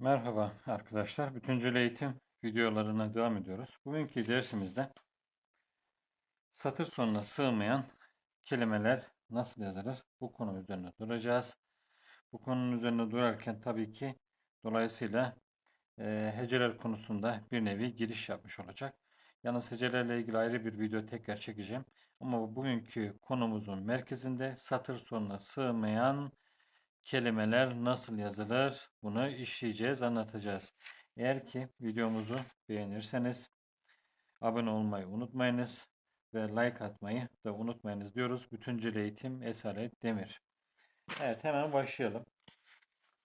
Merhaba arkadaşlar. Bütüncül eğitim videolarına devam ediyoruz. Bugünkü dersimizde satır sonuna sığmayan kelimeler nasıl yazılır? Bu konu üzerine duracağız. Bu konunun üzerine durarken tabii ki dolayısıyla e, heceler konusunda bir nevi giriş yapmış olacak. Yalnız hecelerle ilgili ayrı bir video tekrar çekeceğim. Ama bugünkü konumuzun merkezinde satır sonuna sığmayan kelimeler nasıl yazılır? Bunu işleyeceğiz, anlatacağız. Eğer ki videomuzu beğenirseniz abone olmayı unutmayınız ve like atmayı da unutmayınız diyoruz. Bütüncül Eğitim Esaret Demir. Evet hemen başlayalım.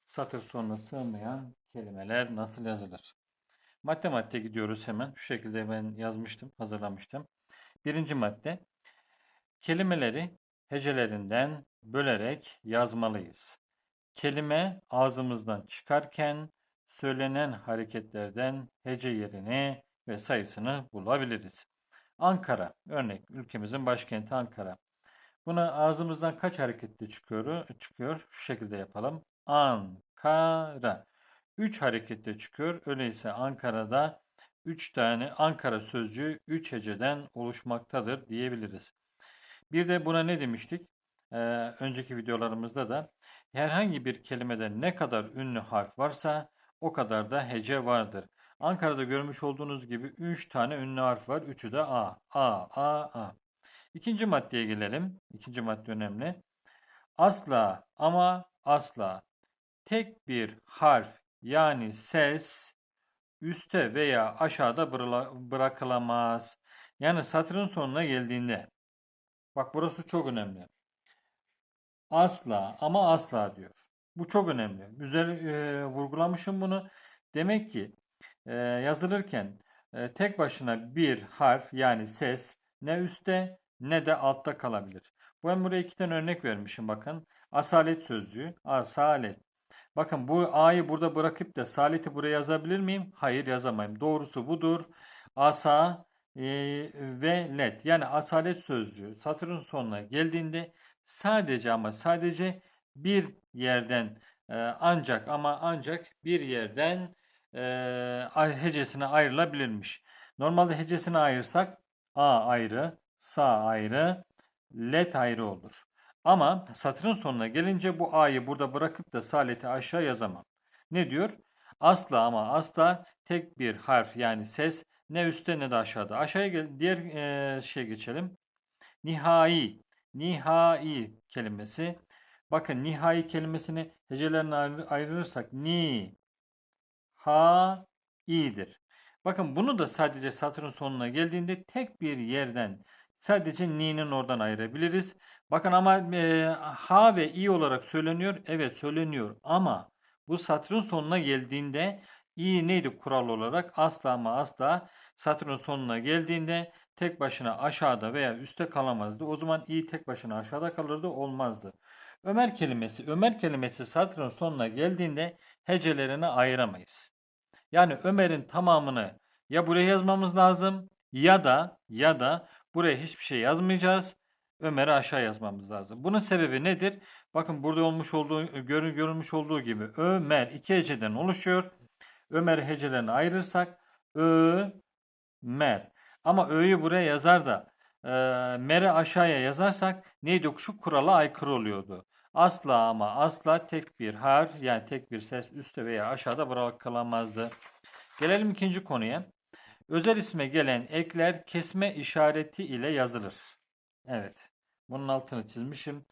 Satır sonuna sığmayan kelimeler nasıl yazılır? Madde madde gidiyoruz hemen. Şu şekilde ben yazmıştım, hazırlamıştım. Birinci madde. Kelimeleri hecelerinden bölerek yazmalıyız. Kelime ağzımızdan çıkarken söylenen hareketlerden hece yerini ve sayısını bulabiliriz. Ankara, örnek ülkemizin başkenti Ankara. Buna ağzımızdan kaç harekette çıkıyor? Çıkıyor. Şu şekilde yapalım. Ankara. 3 harekette çıkıyor. Öyleyse Ankara'da 3 tane Ankara sözcüğü 3 heceden oluşmaktadır diyebiliriz. Bir de buna ne demiştik? Ee, önceki videolarımızda da herhangi bir kelimede ne kadar ünlü harf varsa o kadar da hece vardır. Ankara'da görmüş olduğunuz gibi 3 tane ünlü harf var. Üçü de A. A, A, A. İkinci maddeye gelelim. İkinci madde önemli. Asla ama asla tek bir harf yani ses üste veya aşağıda bırakılamaz. Yani satırın sonuna geldiğinde. Bak burası çok önemli. Asla ama asla diyor. Bu çok önemli. Güzel e, vurgulamışım bunu. Demek ki e, yazılırken e, tek başına bir harf yani ses ne üstte ne de altta kalabilir. Ben buraya iki tane örnek vermişim bakın. Asalet sözcüğü. Asalet. Bakın bu A'yı burada bırakıp da saleti buraya yazabilir miyim? Hayır yazamayım. Doğrusu budur. Asa e, ve let. Yani asalet sözcüğü satırın sonuna geldiğinde sadece ama sadece bir yerden e, ancak ama ancak bir yerden e, hecesine ayrılabilirmiş. Normalde hecesini ayırsak A ayrı, Sa ayrı, let ayrı olur. Ama satırın sonuna gelince bu A'yı burada bırakıp da saleti aşağı yazamam. Ne diyor? Asla ama asla tek bir harf yani ses ne üstte ne de aşağıda. Aşağıya gel diğer e, şeye geçelim. Nihai nihai kelimesi. Bakın nihai kelimesini hecelerine ayırırsak ni ha i'dir. Bakın bunu da sadece satırın sonuna geldiğinde tek bir yerden sadece ni'nin oradan ayırabiliriz. Bakın ama e, ha ve i olarak söyleniyor. Evet söyleniyor ama bu satırın sonuna geldiğinde i neydi kural olarak? Asla ama asla satırın sonuna geldiğinde tek başına aşağıda veya üstte kalamazdı. O zaman i tek başına aşağıda kalırdı olmazdı. Ömer kelimesi, Ömer kelimesi satırın sonuna geldiğinde hecelerini ayıramayız. Yani Ömer'in tamamını ya buraya yazmamız lazım ya da ya da buraya hiçbir şey yazmayacağız. Ömer'i aşağı yazmamız lazım. Bunun sebebi nedir? Bakın burada olmuş olduğu, görülmüş olduğu gibi Ömer iki heceden oluşuyor. Ömer hecelerini ayırırsak Ö, Mer. Ama ö'yü buraya yazar da e, mer'e aşağıya yazarsak neydi? Şu kurala aykırı oluyordu. Asla ama asla tek bir harf yani tek bir ses üstte veya aşağıda bırakılamazdı. Gelelim ikinci konuya. Özel isme gelen ekler kesme işareti ile yazılır. Evet. Bunun altını çizmişim.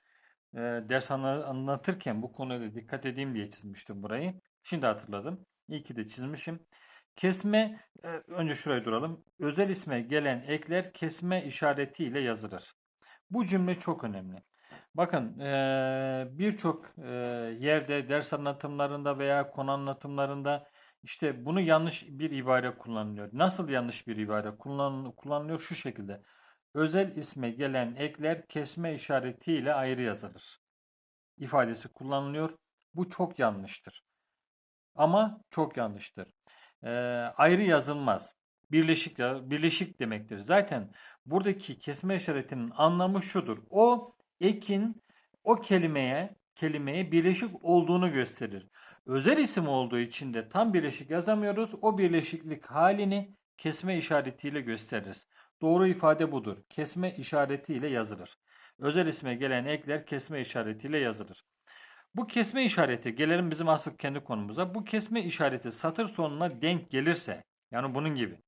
E, ders anlatırken bu konuya dikkat edeyim diye çizmiştim burayı. Şimdi hatırladım. İyi ki de çizmişim. Kesme, e, önce şuraya duralım. Özel isme gelen ekler kesme işaretiyle yazılır. Bu cümle çok önemli. Bakın e, birçok e, yerde ders anlatımlarında veya konu anlatımlarında işte bunu yanlış bir ibare kullanılıyor. Nasıl yanlış bir ibare kullan, kullanılıyor? Şu şekilde. Özel isme gelen ekler kesme işaretiyle ayrı yazılır. ifadesi kullanılıyor. Bu çok yanlıştır. Ama çok yanlıştır e, ayrı yazılmaz. Birleşik birleşik demektir. Zaten buradaki kesme işaretinin anlamı şudur. O ekin o kelimeye kelimeye birleşik olduğunu gösterir. Özel isim olduğu için de tam birleşik yazamıyoruz. O birleşiklik halini kesme işaretiyle gösteririz. Doğru ifade budur. Kesme işaretiyle yazılır. Özel isme gelen ekler kesme işaretiyle yazılır. Bu kesme işareti gelelim bizim asıl kendi konumuza. Bu kesme işareti satır sonuna denk gelirse yani bunun gibi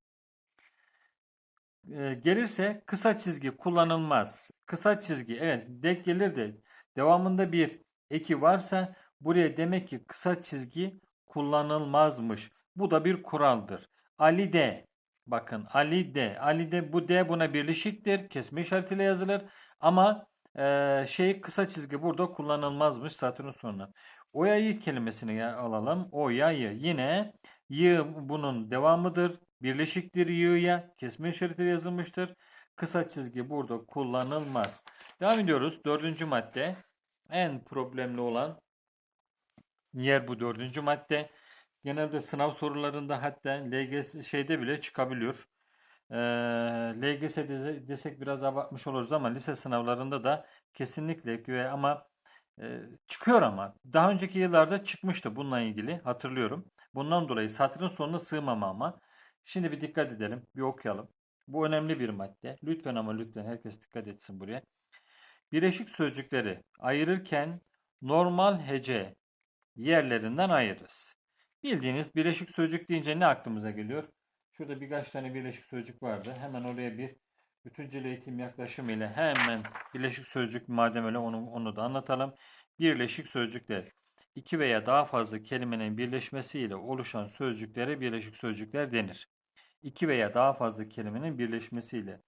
e, gelirse kısa çizgi kullanılmaz. Kısa çizgi evet denk gelir de devamında bir eki varsa buraya demek ki kısa çizgi kullanılmazmış. Bu da bir kuraldır. Ali de bakın Ali de Ali de bu de buna birleşiktir. Kesme işaretiyle yazılır ama e, şey kısa çizgi burada kullanılmazmış satırın sonuna. Oyayı kelimesini alalım. Oyayı yine y bunun devamıdır. Birleşiktir y'ya. Kesme işaretiyle yazılmıştır. Kısa çizgi burada kullanılmaz. Devam ediyoruz. Dördüncü madde. En problemli olan yer bu dördüncü madde. Genelde sınav sorularında hatta LGS şeyde bile çıkabiliyor. Ee, LGS dese- desek biraz abartmış oluruz ama lise sınavlarında da kesinlikle ve ama e, çıkıyor ama daha önceki yıllarda çıkmıştı bununla ilgili hatırlıyorum. Bundan dolayı satırın sonuna sığmama ama. Şimdi bir dikkat edelim, bir okuyalım. Bu önemli bir madde. Lütfen ama lütfen herkes dikkat etsin buraya. Birleşik sözcükleri ayırırken normal hece yerlerinden ayırırız. Bildiğiniz birleşik sözcük deyince ne aklımıza geliyor? Şurada birkaç tane birleşik sözcük vardı. Hemen oraya bir bütüncül eğitim yaklaşımıyla hemen birleşik sözcük madem öyle onu, onu da anlatalım. Birleşik sözcükler iki veya daha fazla kelimenin birleşmesiyle oluşan sözcüklere birleşik sözcükler denir. İki veya daha fazla kelimenin birleşmesiyle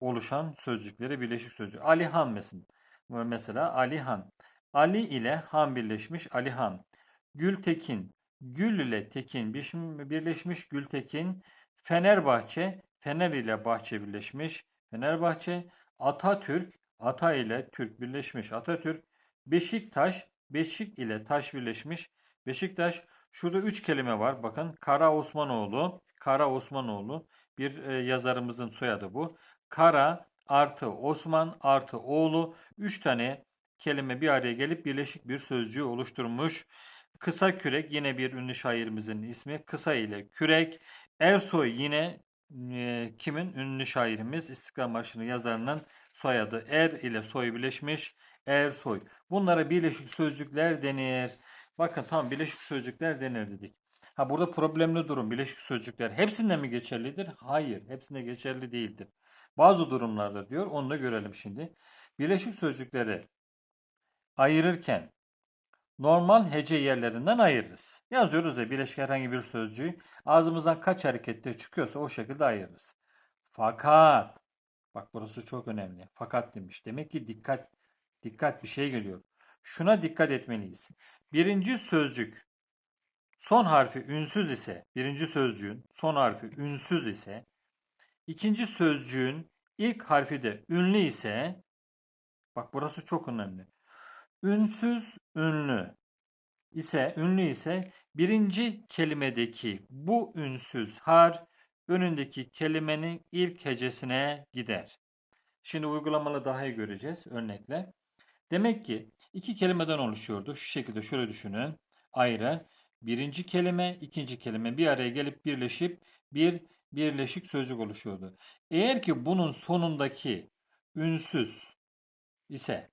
oluşan sözcüklere birleşik sözcük. Alihan mesela. Mesela Alihan. Ali ile Han birleşmiş Alihan. Gültekin. Gül ile Tekin bir- birleşmiş Gültekin. Fenerbahçe. Fener ile Bahçe birleşmiş. Fenerbahçe. Atatürk. Ata ile Türk birleşmiş. Atatürk. Beşiktaş. Beşik ile Taş birleşmiş. Beşiktaş. Şurada üç kelime var. Bakın Kara Osmanoğlu. Kara Osmanoğlu. Bir e, yazarımızın soyadı bu. Kara artı Osman artı oğlu. Üç tane kelime bir araya gelip birleşik bir sözcüğü oluşturmuş. Kısa Kürek yine bir ünlü şairimizin ismi. Kısa ile Kürek. Ersoy yine e, kimin? Ünlü şairimiz İstiklal Marşı'nın yazarının soyadı. Er ile soy birleşmiş. Ersoy. Bunlara birleşik sözcükler denir. Bakın tam birleşik sözcükler denir dedik. Ha burada problemli durum birleşik sözcükler hepsinde mi geçerlidir? Hayır, hepsinde geçerli değildir. Bazı durumlarda diyor, onu da görelim şimdi. Birleşik sözcükleri ayırırken normal hece yerlerinden ayırırız. Yazıyoruz ya birleşik herhangi bir sözcüğü ağzımızdan kaç harekette çıkıyorsa o şekilde ayırırız. Fakat bak burası çok önemli. Fakat demiş. Demek ki dikkat dikkat bir şey geliyor. Şuna dikkat etmeliyiz. Birinci sözcük son harfi ünsüz ise, birinci sözcüğün son harfi ünsüz ise, ikinci sözcüğün ilk harfi de ünlü ise, bak burası çok önemli. Ünsüz ünlü ise, ünlü ise birinci kelimedeki bu ünsüz harf önündeki kelimenin ilk hecesine gider. Şimdi uygulamalı daha iyi göreceğiz örnekle. Demek ki iki kelimeden oluşuyordu. Şu şekilde şöyle düşünün. Ayrı. Birinci kelime, ikinci kelime bir araya gelip birleşip bir birleşik sözcük oluşuyordu. Eğer ki bunun sonundaki ünsüz ise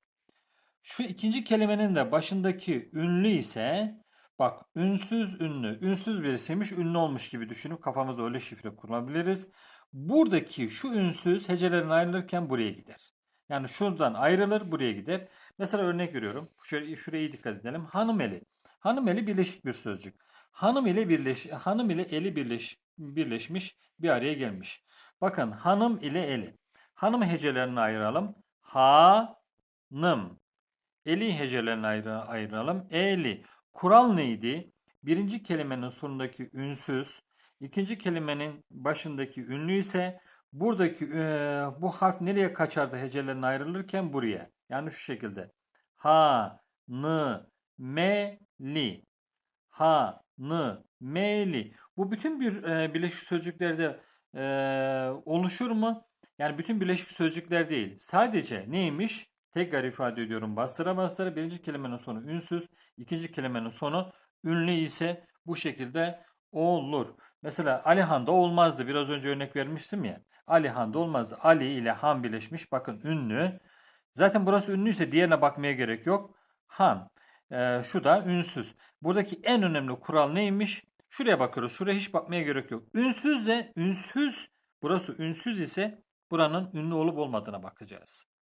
şu ikinci kelimenin de başındaki ünlü ise bak ünsüz ünlü, ünsüz birisiymiş ünlü olmuş gibi düşünüp kafamızda öyle şifre kurabiliriz. Buradaki şu ünsüz hecelerin ayrılırken buraya gider. Yani şuradan ayrılır buraya gider. Mesela örnek veriyorum. Şöyle şuraya dikkat edelim. Hanım eli. Hanım eli birleşik bir sözcük. Hanım ile birleş hanım ile eli birleş birleşmiş bir araya gelmiş. Bakın hanım ile eli. Hanım hecelerini ayıralım. Ha-nım. Eli hecelerini ayrı, ayıralım. Eli. Kural neydi? Birinci kelimenin sonundaki ünsüz, ikinci kelimenin başındaki ünlü ise buradaki e, bu harf nereye kaçardı hecelerini ayrılırken buraya. Yani şu şekilde. Ha, n, me, li. Ha, n, me, li. Bu bütün bir e, birleşik sözcüklerde e, oluşur mu? Yani bütün birleşik sözcükler değil. Sadece neymiş? Tekrar ifade ediyorum bastıra bastıra. Birinci kelimenin sonu ünsüz, ikinci kelimenin sonu ünlü ise bu şekilde olur. Mesela Alihan'da olmazdı. Biraz önce örnek vermiştim ya. Alihan'da olmazdı. Ali ile Han birleşmiş. Bakın ünlü. Zaten burası ünlüyse diğerine bakmaya gerek yok. Han. Ee, şu da ünsüz. Buradaki en önemli kural neymiş? Şuraya bakıyoruz. Şuraya hiç bakmaya gerek yok. Ünsüz de ünsüz. Burası ünsüz ise buranın ünlü olup olmadığına bakacağız.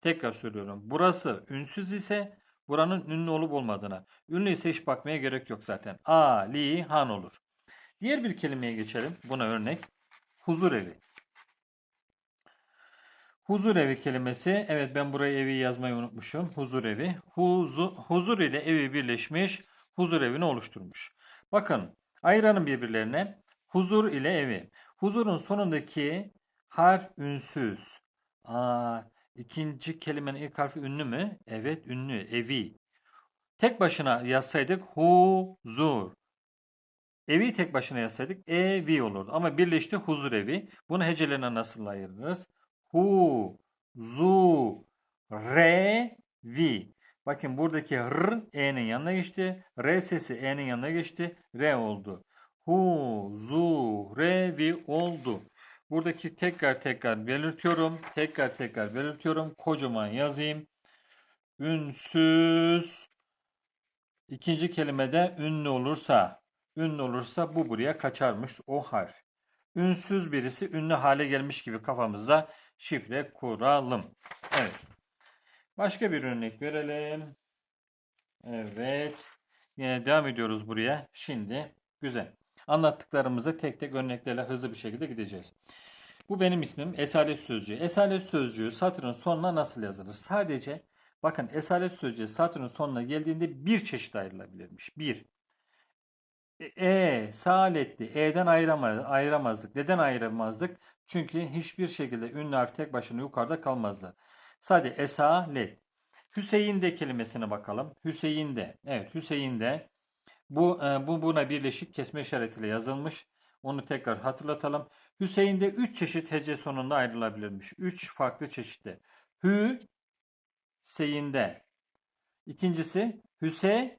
Tekrar söylüyorum. Burası ünsüz ise buranın ünlü olup olmadığına. Ünlü ise hiç bakmaya gerek yok zaten. Ali Han olur. Diğer bir kelimeye geçelim. Buna örnek. Huzur evi. Huzur evi kelimesi. Evet ben buraya evi yazmayı unutmuşum. Huzur evi. Huzu, huzur ile evi birleşmiş. Huzur evini oluşturmuş. Bakın ayıralım birbirlerine. Huzur ile evi. Huzurun sonundaki harf ünsüz. Aa, ikinci kelimenin ilk harfi ünlü mü? Evet ünlü. Evi. Tek başına yazsaydık huzur. Evi tek başına yazsaydık evi olurdu. Ama birleşti huzur evi. Bunu hecelerine nasıl ayırırız? Hu, zu, re, vi. Bakın buradaki r e'nin yanına geçti. R sesi e'nin yanına geçti. R oldu. Hu, zu, re, vi oldu. Buradaki tekrar tekrar belirtiyorum. Tekrar tekrar belirtiyorum. Kocaman yazayım. Ünsüz. İkinci kelimede ünlü olursa, ünlü olursa bu buraya kaçarmış o harf. Ünsüz birisi ünlü hale gelmiş gibi kafamızda şifre kuralım. Evet. Başka bir örnek verelim. Evet. Yine devam ediyoruz buraya. Şimdi güzel. Anlattıklarımızı tek tek örneklerle hızlı bir şekilde gideceğiz. Bu benim ismim Esalet Sözcüğü. Esalet Sözcüğü satırın sonuna nasıl yazılır? Sadece bakın Esalet Sözcüğü satırın sonuna geldiğinde bir çeşit ayrılabilirmiş. Bir. E, saletli. E'den ayıramaz, ayıramazdık. Neden ayıramazdık? Çünkü hiçbir şekilde ünlü harf tek başına yukarıda kalmazdı. Sadece esalet. Hüseyin de kelimesine bakalım. Hüseyin de. Evet Hüseyin de. Bu, e, bu buna birleşik kesme işaretiyle yazılmış. Onu tekrar hatırlatalım. Hüseyin'de 3 çeşit hece sonunda ayrılabilirmiş. 3 farklı çeşitte. Hü, seyinde. İkincisi Hüseyin'de.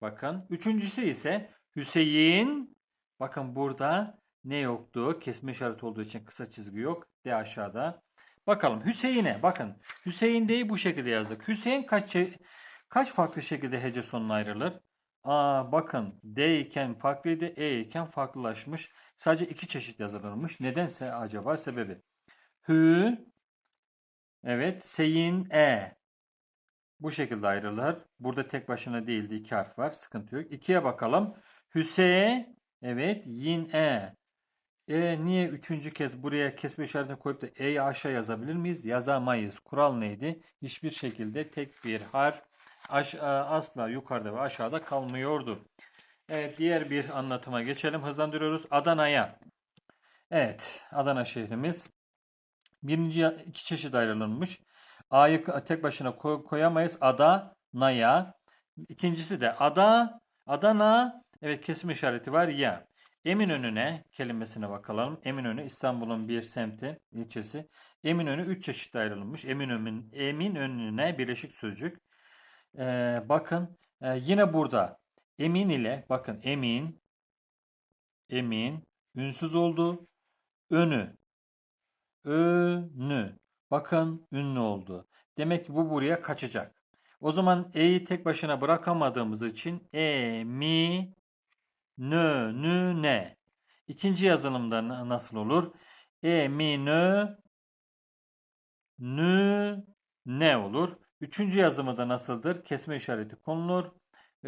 Bakın. Üçüncüsü ise Hüseyin. Bakın burada ne yoktu? Kesme işareti olduğu için kısa çizgi yok. D aşağıda. Bakalım Hüseyin'e bakın. Hüseyin'deyi bu şekilde yazdık. Hüseyin kaç kaç farklı şekilde hece sonuna ayrılır? Aa bakın D iken farklıydı, E iken farklılaşmış. Sadece iki çeşit yazılırmış. Nedense acaba sebebi. Hü Evet, seyin e. Bu şekilde ayrılır. Burada tek başına değildi. iki harf var. Sıkıntı yok. İkiye bakalım. Hüse evet, yin e. E niye üçüncü kez buraya kesme işaretini koyup da E'yi aşağı yazabilir miyiz? Yazamayız. Kural neydi? Hiçbir şekilde tek bir harf asla yukarıda ve aşağıda kalmıyordu. Evet diğer bir anlatıma geçelim. Hızlandırıyoruz. Adana'ya. Evet Adana şehrimiz. Birinci iki çeşit ayrılmış. A'yı tek başına koy- koyamayız. Adana'ya. İkincisi de Ada, Adana. Evet kesim işareti var ya. Eminönü'ne kelimesine bakalım. Eminönü İstanbul'un bir semti, ilçesi. Eminönü üç çeşit ayrılmış. Eminönü, Eminönü'ne birleşik sözcük. Ee, bakın e, yine burada emin ile bakın emin emin ünsüz oldu. Önü önü bakın ünlü oldu. Demek ki bu buraya kaçacak. O zaman e'yi tek başına bırakamadığımız için e mi nö nü ne. İkinci yazılımda na- nasıl olur? E mi nö nü ne olur? Üçüncü yazımı da nasıldır? Kesme işareti konulur.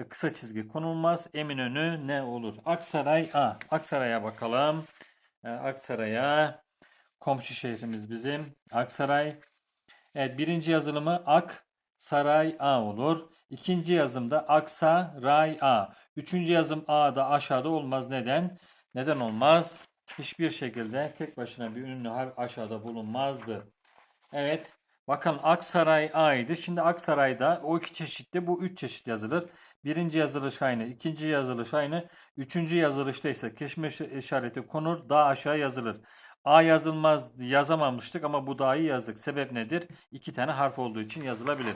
Kısa çizgi konulmaz. Eminönü ne olur? Aksaray A. Aksaray'a bakalım. Ee, Aksaray'a komşu şehrimiz bizim. Aksaray. Evet birinci yazılımı Ak Saray A olur. İkinci yazımda Aksaray A. Üçüncü yazım A da aşağıda olmaz. Neden? Neden olmaz? Hiçbir şekilde tek başına bir ünlü harf aşağıda bulunmazdı. Evet. Bakın Aksaray A'ydı. Şimdi Aksaray'da o iki çeşitte bu üç çeşit yazılır. Birinci yazılış aynı, ikinci yazılış aynı, üçüncü yazılışta ise keşme işareti konur, daha aşağı yazılır. A yazılmaz yazamamıştık ama bu dahi yazdık. Sebep nedir? İki tane harf olduğu için yazılabilir.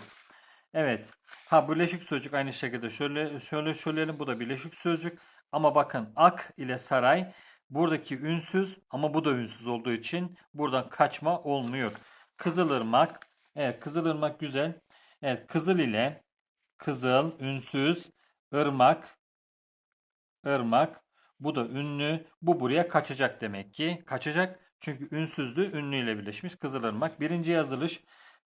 Evet. Ha birleşik sözcük aynı şekilde şöyle şöyle söyleyelim. Bu da birleşik sözcük. Ama bakın ak ile saray buradaki ünsüz ama bu da ünsüz olduğu için buradan kaçma olmuyor. Kızılırmak. Evet Kızılırmak güzel. Evet Kızıl ile Kızıl ünsüz ırmak ırmak bu da ünlü. Bu buraya kaçacak demek ki. Kaçacak. Çünkü ünsüzlü ünlüyle birleşmiş. Kızılırmak. Birinci yazılış.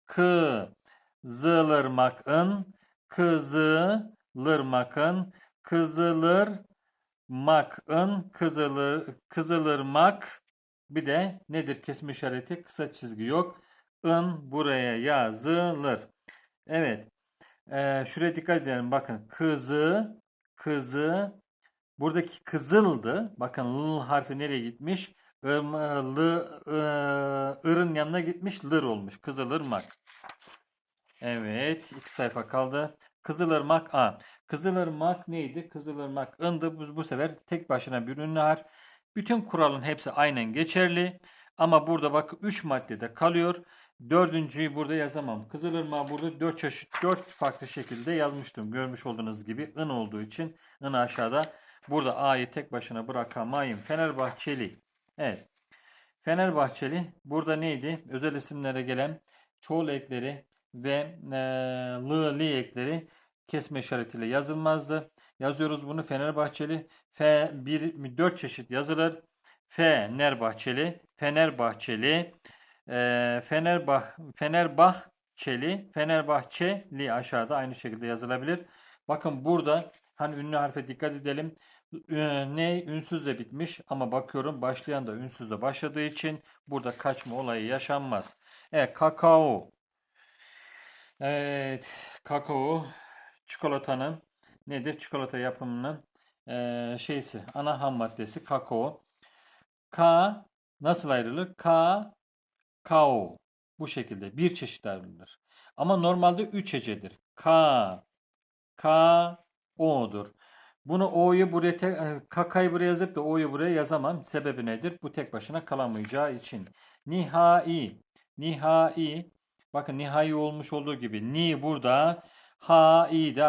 Kızılırmak'ın Kızılırmak'ın Kızılırmak'ın Kızılır Kızılırmak bir de nedir kesme işareti? Kısa çizgi yok. In buraya yazılır. Evet. Ee, şuraya dikkat edelim. Bakın kızı kızı buradaki kızıldı. Bakın l harfi nereye gitmiş? Irm, ırın yanına gitmiş. Lır olmuş. Kızılırmak. Evet. iki sayfa kaldı. Kızılırmak A. Kızılırmak neydi? Kızılırmak ındı. Bu, bu sefer tek başına bir ünlü harf. Bütün kuralın hepsi aynen geçerli. Ama burada bak 3 maddede kalıyor. Dördüncüyü burada yazamam. Kızılırmak burada 4 çeşit 4 farklı şekilde yazmıştım. Görmüş olduğunuz gibi ın olduğu için ın aşağıda. Burada A'yı tek başına bırakamayım. Fenerbahçeli. Evet. Fenerbahçeli burada neydi? Özel isimlere gelen çoğul ekleri ve e, lı li ekleri kesme işaretiyle yazılmazdı. Yazıyoruz bunu Fenerbahçeli. F bir dört çeşit yazılır. Fenerbahçeli, Fenerbahçeli, e, Fenerbah Fenerbahçeli, Fenerbahçeli aşağıda aynı şekilde yazılabilir. Bakın burada hani ünlü harfe dikkat edelim. Ü- Ne ünsüzle bitmiş ama bakıyorum başlayan da ünsüzle başladığı için burada kaçma olayı yaşanmaz. Evet kakao. Evet kakao çikolatanın nedir? Çikolata yapımının eee, şeysi ana ham maddesi kakao. Ka nasıl ayrılır? Ka kao. Bu şekilde bir çeşit ayrılır. Ama normalde üç hecedir. Ka Ka o'dur. Bunu o'yu buraya te- e, kakayı buraya yazıp da o'yu buraya yazamam. Sebebi nedir? Bu tek başına kalamayacağı için. Nihai. Nihai. Bakın nihai olmuş olduğu gibi ni burada ha i de